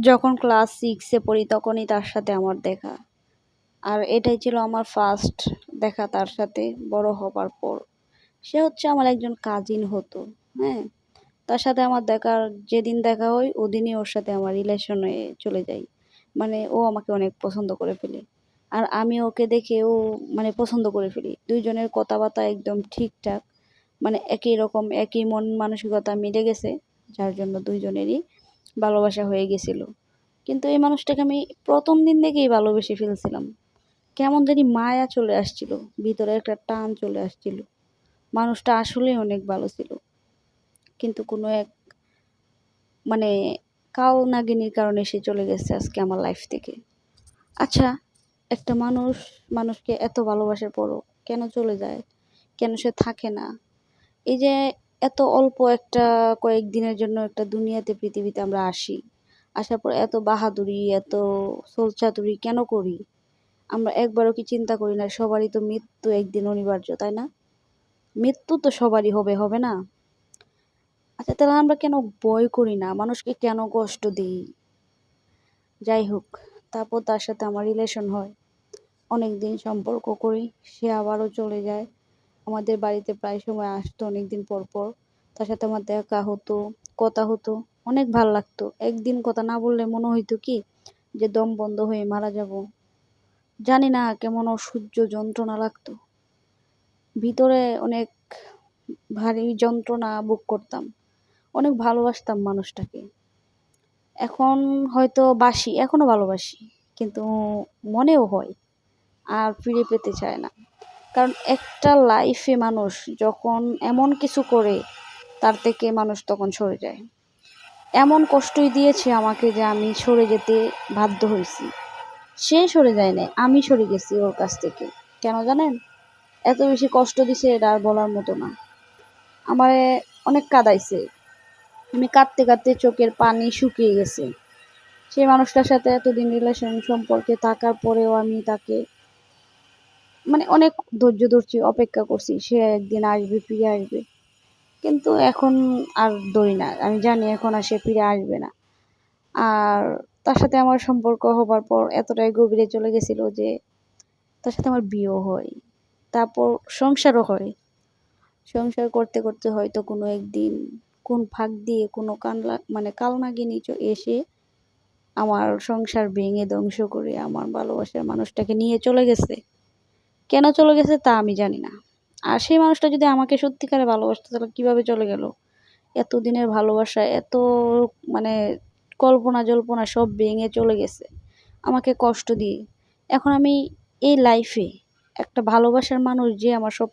যখন ক্লাস সিক্সে পড়ি, তখনই তার সাথে আমার দেখা। আর এটাই ছিল আমার ফার্স্ট দেখা তার সাথে বড় হবার পর। সে হচ্ছে আমার একজন কাজিন হতো হ্যাঁ? তার সাথে আমার দেখার, যেদিন দেখা হয়, ওদিনই ওর সাথে আমার রিলেশনে চলে যাই। মানে ও আমাকে অনেক পছন্দ করে ফেলে। আর আমি ওকে দেখে ও মানে পছন্দ করে ফেলি। দুইজনের কথাবার্তা একদম ঠিকঠাক। মানে একই রকম, একই মন মানসিকতা মিলে গেছে, যার জন্য দুইজনেরই ভালোবাসা হয়ে গেছিল। কিন্তু এই মানুষটাকে আমি প্রথম দিন থেকেই ভালোবেসে ফেলছিলাম। কেমন জানি মায়া চলে আসছিল, ভিতরে একটা টান চলে আসছিল। মানুষটা আসলেই অনেক ভালো ছিল। কিন্তু কোনো এক মানে কাল নাগিনীর কারণে সে চলে গেছে আজকে আমার লাইফ থেকে। আচ্ছা একটা মানুষ, মানুষকে এত ভালোবাসার পরও কেন চলে যায়? কেন সে থাকে না? এই যে এত অল্প একটা কয়েকদিনের জন্য একটা দুনিয়াতে, পৃথিবীতে আমরা আসি। আসার পর এত বাহাদুরি, এত সোলচাতুরি কেন করি? আমরা একবারও কি চিন্তা করি না, সবারই তো মৃত্যু একদিন অনিবার্য, তাই না? মৃত্যু তো সবারই হবে হবে না? আচ্ছা তাহলে আমরা কেন ভয় করি না? মানুষকে কেন কষ্ট দিই? যাই হোক, তারপর তার সাথে আমার রিলেশন হয়। অনেক দিন সম্পর্ক করি, সে আবারও চলে যায়। আমাদের বাড়িতে প্রায় সময় আসতো অনেক দিন পর পর। তার সাথে আমার দেখা হতো, কথা হতো, অনেক ভালো লাগতো। একদিন কথা না বললে মনে হইতো কি যে দম বন্ধ হয়ে মারা যাব। জানি না কেমন অসহ্য যন্ত্রণা লাগতো। ভিতরে অনেক ভারী যন্ত্রণা বুক করতাম। অনেক ভালোবাসতাম মানুষটাকে। এখন হয়তো বাসি এখনও ভালোবাসি, কিন্তু মনেও হয়। আর ফিরে পেতে চায় না। কারণ একটা লাইফে মানুষ যখন এমন কিছু করে, তার থেকে মানুষ তখন সরে যায়। এমন কষ্টই দিয়েছে আমাকে যে আমি সরে যেতে বাধ্য হয়েছি। সে সরে যায় না আমি সরে গেছি ওর কাছ থেকে। কেন জানেন? এত বেশি কষ্ট দিছে এটা আর বলার মতো না। আমারে অনেক কাদাইছে। আমি কাঁদতে কাঁদতে চোখের পানি শুকিয়ে গেছে। সেই মানুষটার সাথে এতদিন রিলেশন সম্পর্কে থাকার পরেও আমি তাকে মানে অনেক ধৈর্য ধরছি, অপেক্ষা করছি, সে একদিন আসবে, ফিরে আসবে। কিন্তু এখন আর ধরি না, আমি জানি এখন আর সে ফিরে আসবে না। আর তার সাথে আমার সম্পর্ক হবার পর এতটাই গভীরে চলে গেছিল যে তার সাথে আমার বিয়েও হয়, তারপর সংসারও হয়। সংসার করতে করতে হয়তো কোনো একদিন কোন ফাঁক দিয়ে, কোনো কানলা মানে কালনাগিনী এসে আমার সংসার ভেঙে ধ্বংস করে, আমার ভালোবাসার মানুষটাকে নিয়ে চলে গেছে। কেন চলে গেছে তা আমি জানি না। আর সেই মানুষটা যদি আমাকে সত্যিকারে ভালোবাসতো, তাহলে কীভাবে চলে গেল? এতদিনের ভালোবাসা, এত মানে কল্পনা জল্পনা সব ভেঙে চলে গেছে। আমাকে কষ্ট দিয়ে। এখন আমি এই লাইফে একটা ভালোবাসার মানুষ যে আমার সব